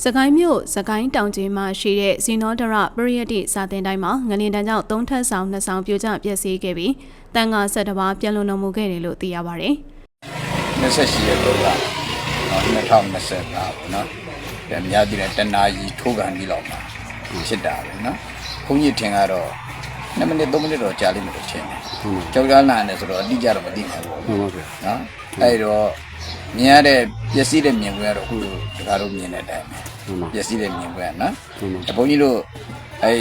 စကိုင်းမြို့စကိုင်းတောင်ကျင်းမှာရှိတဲ့ဇီနောဒရပရိယတ်တိစာသင်တိုင်းမှာငလင်တန်းကြောင့်သုံးထပ်ဆောင်နှစ်ဆောင်ပြိုကျပျက်စီးခဲ့ပြီးတန်ခါဆက်တစ်ပါးပြန်လွန်တော်မူခဲ့တယ်လို့သိရပါတယ်။28ရက်လောက်က2020ပါဘောနော်။ပြန်များပြည်တဲ့တနာကြီးထိုးကန်ပြီးလောက်မှာဖြစ်တာပဲနော်။ခုံကြီးထင်ကတော့2မိနစ်3မိနစ်တော့ကြာလိမ့်မယ်လို့ထင်တယ်။ကြောက်ကြလာတယ်ဆိုတော့အတိအကျတော့မသိနိုင်ဘူး။ဟုတ်ပါဘူး။နော်။အဲ့တော့ မြင်ရတဲ့ပျက်စီးတဲ့မြင်ကွင်းကတော့ခုတကားတော့မြင်တဲ့အတိုင်းပဲဟုတ်ပါပျက်စီးတဲ့မြင်ကွင်းကနော်ဟုတ်ပါအဘုန်းကြီးတို့အဲ့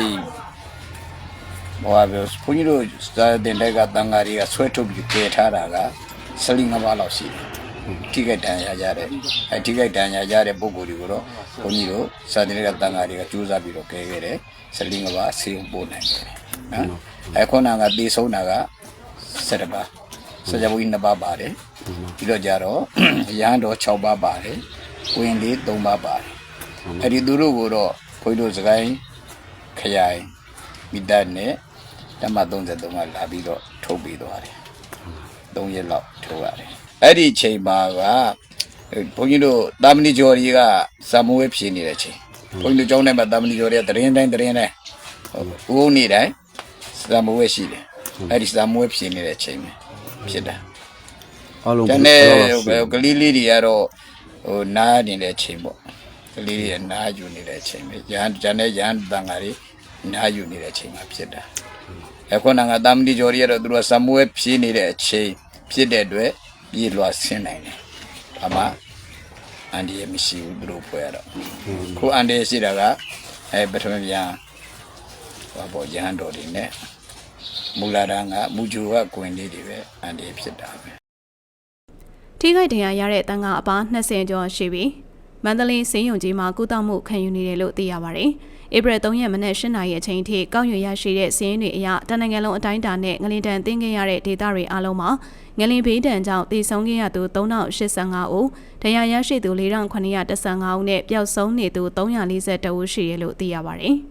ဟိုဟာပြောဘုန်းကြီးတို့စာတင်တဲ့ကတန်ဃာတွေကဆွဲထုတ်ပြီးကယ်ထားတာကဆလီငပါးလောက်ရှိတယ်ထိခိုက်တန်ရာကြတဲ့အဲထိခိုက်တန်ရာကြတဲ့ပုံကိုယ်တွေကိုတော့ဘုန်းကြီးတို့စာတင်တဲ့ကတန်ဃာတွေကကြိုးစားပြီးတော့ကယ်ခဲ့တယ်ဆလီငပါးဆေးရုံပို့နိုင်တယ်နော်အခုနကတေဆုံးတာက7ပါး စကြဝဠာ2ပါးပါတယ်ပြီးတော့ကြတော့ရဟန်းတော်6ပါးပါတယ်ဝင်လေး3ပါးပါတယ်အဲ့ဒီသူတို့ကိုတော့ခွေးတို့စကိုင်းခရိုင်မိသားနဲ့တမ33ကလာပြီးတော့ထုတ်ပြီးသွားတယ်3ရက်လောက်ထုတ်ရတယ်အဲ့ဒီချိန်မှာကဘုန်းကြီးတို့တာမဏိကျော်ကြီးကဇမဝဲဖြေနေတဲ့ချိန်ဘုန်းကြီးတို့ကျောင်းထဲမှာတာမဏိကျော်တွေကတရင်တိုင်းတရင်တိုင်းဟုတ်ဦးနေတိုင်းဇမဝဲရှိတယ်အဲ့ဒီဇမဝဲဖြေနေတဲ့ချိန်မှာ ဖြစ်တာအားလုံးကျန်တဲ့ကလေးလေးတွေကတော့ဟိုနားနေတဲ့ချိန်ပေါ့ကလေးတွေနားယူနေတဲ့ချိန်ပဲရဟန်းကျန်တဲ့ရဟန်းတန်ဃာတွေနားယူနေတဲ့ချိန်မှာဖြစ်တာအခုနကသမတိကျော်တွေကတော့သူတို့ကစမွဲဖြေးနေတဲ့အချိန်ဖြစ်တဲ့အတွက်ပြေလွှာဆင်းနိုင်တယ်ဘာမှအန်ဒီရမရှိဘူးသူတို့ဖွဲ့ရတော့ခုအန်ဒီရရှိတာကအဲပထမပြန်ဟောပေါ့ရဟန်းတော်တွေနဲ့ မူလာတန်းကမူဂျူကကွင်လေးတွေပဲအန်ဒီရဖြစ်တာပဲထိခိုက်ဒဏ်ရာရတဲ့တန်ခါအပါ20ကျော်ရှိပြီးမန္တလေးစင်းယုံကြီးမှာကုသမှုခံယူနေတယ်လို့သိရပါတယ်။ဧပြီ3ရက်မနက်8နာရီအချိန်ထိကောက်ရွရရှိတဲ့စီးရင်တွေအရတနင်္ဂနွေလုံးအတိုင်းအတာနဲ့ငလင်တန်တင်းခဲ့ရတဲ့ဒေသတွေအလုံးမှာငလင်ဘေးဒဏ်ကြောင့်တည်ဆုံးခဲ့ရသူ3085ဦး၊ဒဏ်ရာရရှိသူ4915ဦးနဲ့ပျောက်ဆုံးနေသူ342ဦးရှိတယ်လို့သိရပါတယ်။